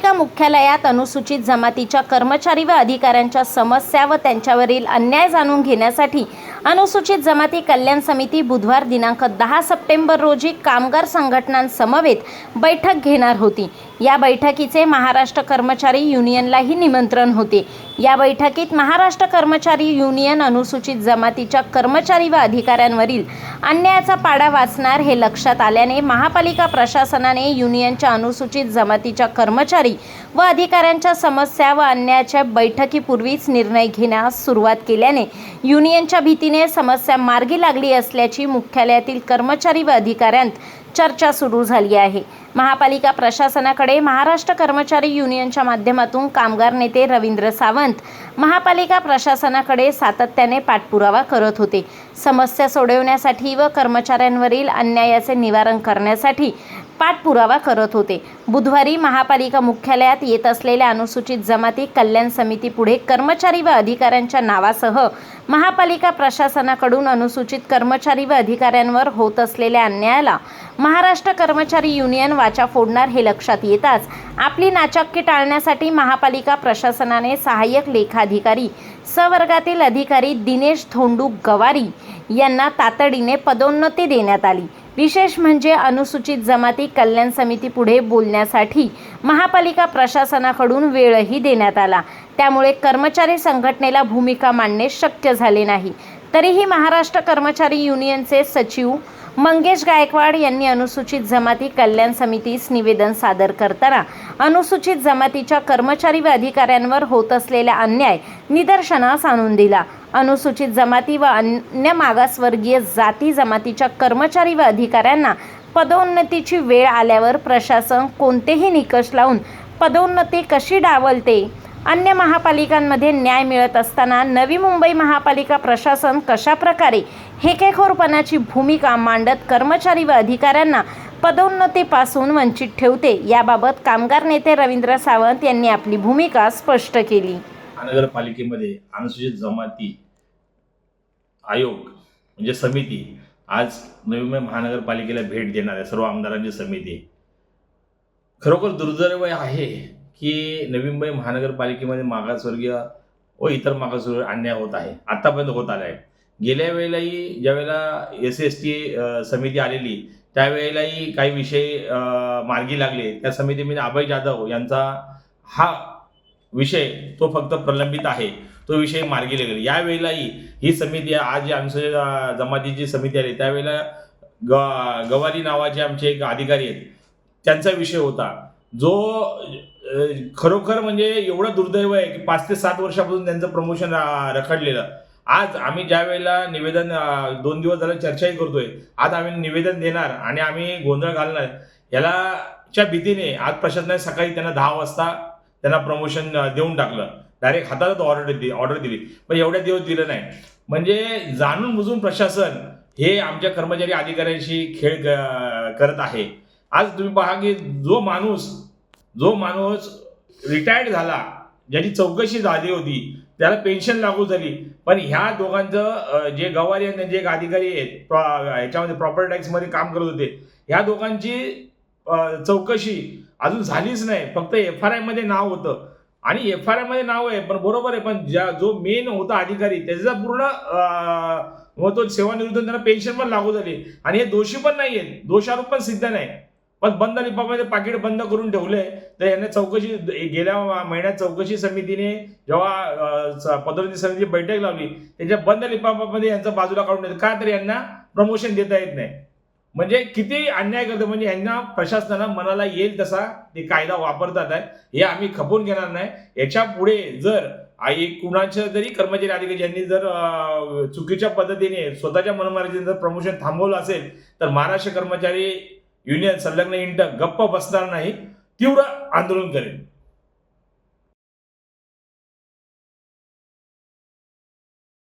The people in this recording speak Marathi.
महापालिका मुख्यालयात अनुसूचित जमातीच्या कर्मचारी व अधिकाऱ्यांच्या समस्या व त्यांच्यावरील अन्याय जाणून घेण्यासाठी अनुसूचित जमाती कल्याण समिती बुधवार दिनांक दहा सप्टेंबर रोजी कामगार संघटनांसमवेत बैठक घेणार होती. या बैठकीचे महाराष्ट्र कर्मचारी युनियनलाही निमंत्रण होते. या बैठकीत महाराष्ट्र कर्मचारी युनियन अनुसूचित जमातीच्या कर्मचारी व अधिकाऱ्यांवरील अन्यायाचा पाडा वाचणार हे लक्षात आल्याने महापालिका प्रशासनाने युनियनच्या अनुसूचित जमातीच्या कर्मचारी व अधिकाऱ्यांच्या समस्या व अन्यायाच्या बैठकीपूर्वीच निर्णय घेण्यास सुरुवात केल्याने युनियनच्या भीती भीतीने समस्या मार्गी लागली असल्याची मुख्यालयातील कर्मचारी व अधिकाऱ्यांत चर्चा सुरू झाली आहे. महापालिका प्रशासनाकडे महाराष्ट्र कर्मचारी युनियनच्या माध्यमातून कामगार नेते रवींद्र सावंत महापालिका प्रशासनाकडे सातत्याने पाठपुरावा करत होते. समस्या सोडवण्यासाठी व कर्मचाऱ्यांवरील अन्यायाचे निवारण करण्यासाठी पाठपुरावा करत होते. बुधवारी महापालिका मुख्यालयात येत असलेल्या अनुसूचित जमाती कल्याण समितीपुढे कर्मचारी व अधिकाऱ्यांच्या नावासह महापालिका प्रशासनाकडून अनुसूचित कर्मचारी व अधिकाऱ्यांवर होत असलेल्या अन्यायाला महाराष्ट्र कर्मचारी युनियन वाचा फोडणार हे लक्षात येताच आपली नाचक्की टाळण्यासाठी महापालिका प्रशासनाने सहाय्यक लेखाधिकारी सवर्गातील अधिकारी दिनेश धोंडू गवारी यांना तातडीने पदोन्नती देण्यात आली. विशेष म्हणजे अनुसूचित जमाती कल्याण समिती पुढे बोलण्यासाठी महापालिका प्रशासनाकडून वेळही देण्यात आला. त्यामुळे कर्मचारी संघटनेला भूमिका मांडणे शक्य झाले नाही. तरीही महाराष्ट्र कर्मचारी युनियनचे सचिव मंगेश गायकवाड यांनी अनुसूचित जमाती कल्याण समितीस निवेदन सादर करताना अनुसूचित जमातीच्या कर्मचारी व अधिकाऱ्यांवर होत असलेला अन्याय निदर्शनास आणून दिला. अनुसूचित जमाती व अन्य मागासवर्गीय जाती जमातीच्या कर्मचारी व अधिकाऱ्यांना पदोन्नतीची वेळ आल्यावर प्रशासन कोणतेही निकष लावून पदोन्नती कशी डावलते? अन्य महापालिकांमध्ये न्याय मिळत असताना नवी मुंबई महापालिका प्रशासन कशाप्रकारे हेकेखोरपणाची भूमिका मांडत कर्मचारी व अधिकाऱ्यांना पदोन्नतीपासून वंचित ठेवते याबाबत कामगार नेते रवींद्र सावंत यांनी आपली भूमिका स्पष्ट केली. महानगरपालिकेमध्ये अनुसूचित जमाती आयोग म्हणजे समिती आज नवी मुंबई महानगरपालिकेला भेट देणार आहे सर्व आमदारांची समिती. खरोखर दुर्दैव आहे की नवी मुंबई महानगरपालिकेमध्ये मागासवर्गीय व इतर मागासवर्गीय अन्याय होत आहे. आत्तापर्यंत होत आला आहे. गेल्या वेळेलाही ज्यावेळेला एस एस टी समिती आलेली त्यावेळेलाही काही विषय मार्गी लागले. त्या समितीमध्ये अभय जाधव यांचा हा विषय तो फक्त प्रलंबित आहे. तो विषय मार्गी लागेल. यावेळेलाही ही समिती आज जी जमातीची समिती आली त्यावेळेला ग गवारी नावाचे आमचे एक अधिकारी आहेत. त्यांचा विषय होता. जो खरोखर म्हणजे एवढं दुर्दैव आहे की पाच ते सात वर्षापासून त्यांचं प्रमोशन रखडलेलं. आज आम्ही ज्या वेळेला निवेदन दोन दिवस झालं चर्चाही करतोय आज आम्ही निवेदन देणार आणि आम्ही गोंधळ घालणार याला च्या भीतीने आज प्रशासनाने सकाळी त्यांना दहा वाजता त्यांना प्रमोशन देऊन टाकलं. डायरेक्ट हातातच ऑर्डर दिली ऑर्डर दिली. पण एवढ्या दिवस दिलं नाही. म्हणजे जाणून बुजून प्रशासन हे आमच्या कर्मचारी अधिकाऱ्यांशी खेळ करत आहे. आज तुम्ही पहा की जो माणूस जो माणूस रिटायर्ड झाला ज्याची चौकशी झाली होती त्याला पेन्शन लागू झाली. पण ह्या दोघांचं जे गवारी आणि त्यांचे एक अधिकारी आहेत ह्याच्यामध्ये प्रॉपर्टी टॅक्समध्ये काम करत होते ह्या दोघांची चौकशी अजून झालीच नाही. फक्त एफ आर आयमध्ये नाव होतं. आणि एफ आर आयमध्ये नाव आहे पण बरोबर आहे पण ज्या जो मेन होता अधिकारी त्याचा पूर्ण अ, मग तो सेवानिवृत्त त्यांना पेन्शन पण लागू झाली. आणि हे दोषी पण नाही आहेत दोषारोप पण सिद्ध नाही. पण बंद लिफामध्ये पाकिट बंद करून ठेवले. तर यांना चौकशी गेल्या महिन्यात चौकशी समितीने जेव्हा स- पदोन्नती समितीची बैठक लावली त्याच्या बंद लिफाफामध्ये यांचं बाजूला काढून का तर यांना प्रमोशन देता येत नाही. म्हणजे किती अन्याय करते म्हणजे यांना प्रशासनाला मनाला येईल तसा ते कायदा वापरतात आहे हे आम्ही खपवून घेणार नाही. याच्यापुढे जर आई कुणाच्या जरी कर्मचारी अधिकारी ज्यांनी जर चुकीच्या पद्धतीने स्वतःच्या मनमार्जीने जर प्रमोशन थांबवलं असेल तर महाराष्ट्र कर्मचारी युनियन संलग्न इंट गप्प बसणार नाही तीव्र आंदोलन करेल.